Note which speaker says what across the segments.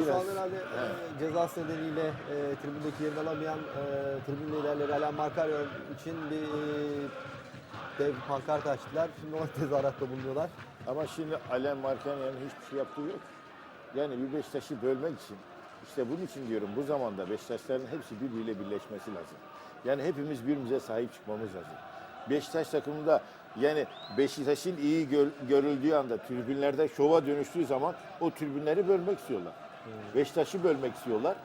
Speaker 1: Hocam şu an
Speaker 2: Biraz.
Speaker 1: herhalde e, cezası nedeniyle e, tribündeki yerini alamayan e, tribün liderleri Alain Markaryon için bir e, dev pankart açtılar. Şimdi ona tezahüratta bulunuyorlar.
Speaker 2: Ama şimdi Alain Markanyan'ın hiçbir şey yaptığı yok. Yani bir Beşiktaş'ı bölmek için, işte bunun için diyorum bu zamanda Beşiktaşların hepsi birbiriyle birleşmesi lazım. Yani hepimiz birbirimize sahip çıkmamız lazım. Beşiktaş takımında yani Beşiktaş'ın iyi gör- görüldüğü anda tribünlerde şova dönüştüğü zaman o tribünleri bölmek istiyorlar. Beşiktaş'ı bölmek istiyorlar.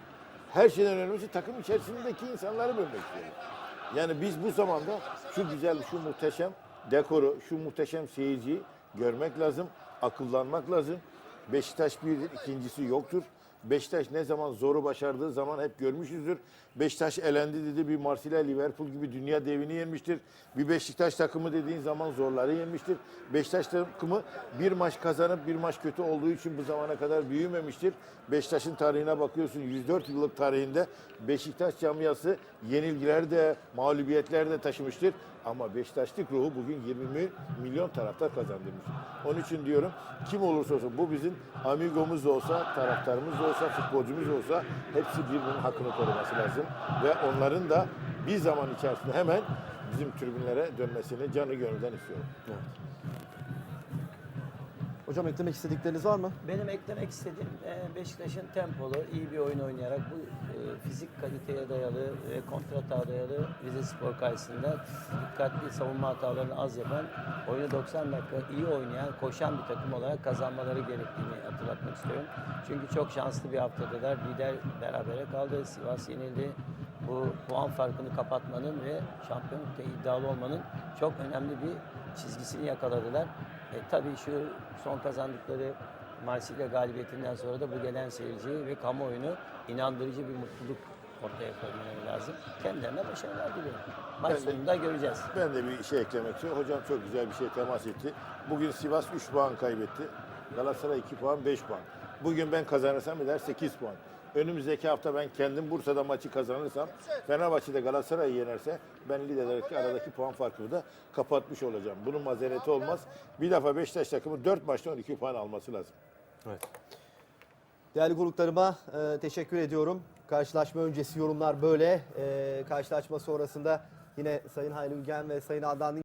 Speaker 2: Her şeyden önemlisi takım içerisindeki insanları bölmek istiyorlar. Yani biz bu zamanda şu güzel, şu muhteşem dekoru, şu muhteşem seyirciyi görmek lazım, akıllanmak lazım. Beşiktaş birdir, ikincisi yoktur. Beşiktaş ne zaman zoru başardığı zaman hep görmüşüzdür. Beşiktaş elendi dedi bir Marsilya, Liverpool gibi dünya devini yenmiştir. Bir Beşiktaş takımı dediğin zaman zorları yenmiştir. Beşiktaş takımı bir maç kazanıp bir maç kötü olduğu için bu zamana kadar büyümemiştir. Beşiktaş'ın tarihine bakıyorsun 104 yıllık tarihinde Beşiktaş camiası yenilgiler de mağlubiyetler de taşımıştır. Ama Beşiktaşlık ruhu bugün 20 mi- milyon taraftar kazandırmış. Onun için diyorum kim olursa olsun bu bizim amigomuz da olsa, taraftarımız da olsa, futbolcumuz da olsa hepsi birbirinin hakkını koruması lazım. Ve onların da bir zaman içerisinde hemen bizim tribünlere dönmesini canı gönülden istiyorum.
Speaker 1: Hocam eklemek istedikleriniz var mı?
Speaker 3: Benim eklemek istediğim e, Beşiktaş'ın tempolu, iyi bir oyun oynayarak bu e, fizik kaliteye dayalı kontrata dayalı Rize Spor karşısında dikkatli savunma hatalarını az yapan, oyunu 90 dakika iyi oynayan, koşan bir takım olarak kazanmaları gerektiğini hatırlatmak istiyorum. Çünkü çok şanslı bir haftadılar. Lider berabere kaldı. Sivas yenildi. Bu puan farkını kapatmanın ve şampiyonlukta iddialı olmanın çok önemli bir çizgisini yakaladılar. E, tabii şu son kazandıkları Marsilya galibiyetinden sonra da bu gelen seyirci ve kamuoyunu inandırıcı bir mutluluk ortaya koymaları lazım. Kendilerine başarılar diliyorum. Maç
Speaker 2: Ben de-
Speaker 3: sonunda göreceğiz.
Speaker 2: Ben de bir şey eklemek istiyorum. Hocam çok güzel bir şey temas etti. Bugün Sivas 3 puan kaybetti. Galatasaray 2 puan, 5 puan. Bugün ben kazanırsam eder 8 puan. Önümüzdeki hafta ben kendim Bursa'da maçı kazanırsam, Fenerbahçe'de Galatasaray'ı yenerse ben liderlerdeki aradaki puan farkını da kapatmış olacağım. Bunun mazereti olmaz. Bir defa Beşiktaş takımı 4 maçta 12 puan alması lazım.
Speaker 1: Değerli konuklarıma e, teşekkür ediyorum. Karşılaşma öncesi yorumlar böyle. E, karşılaşma sonrasında yine Sayın Hayri Ülgen ve Sayın Adnan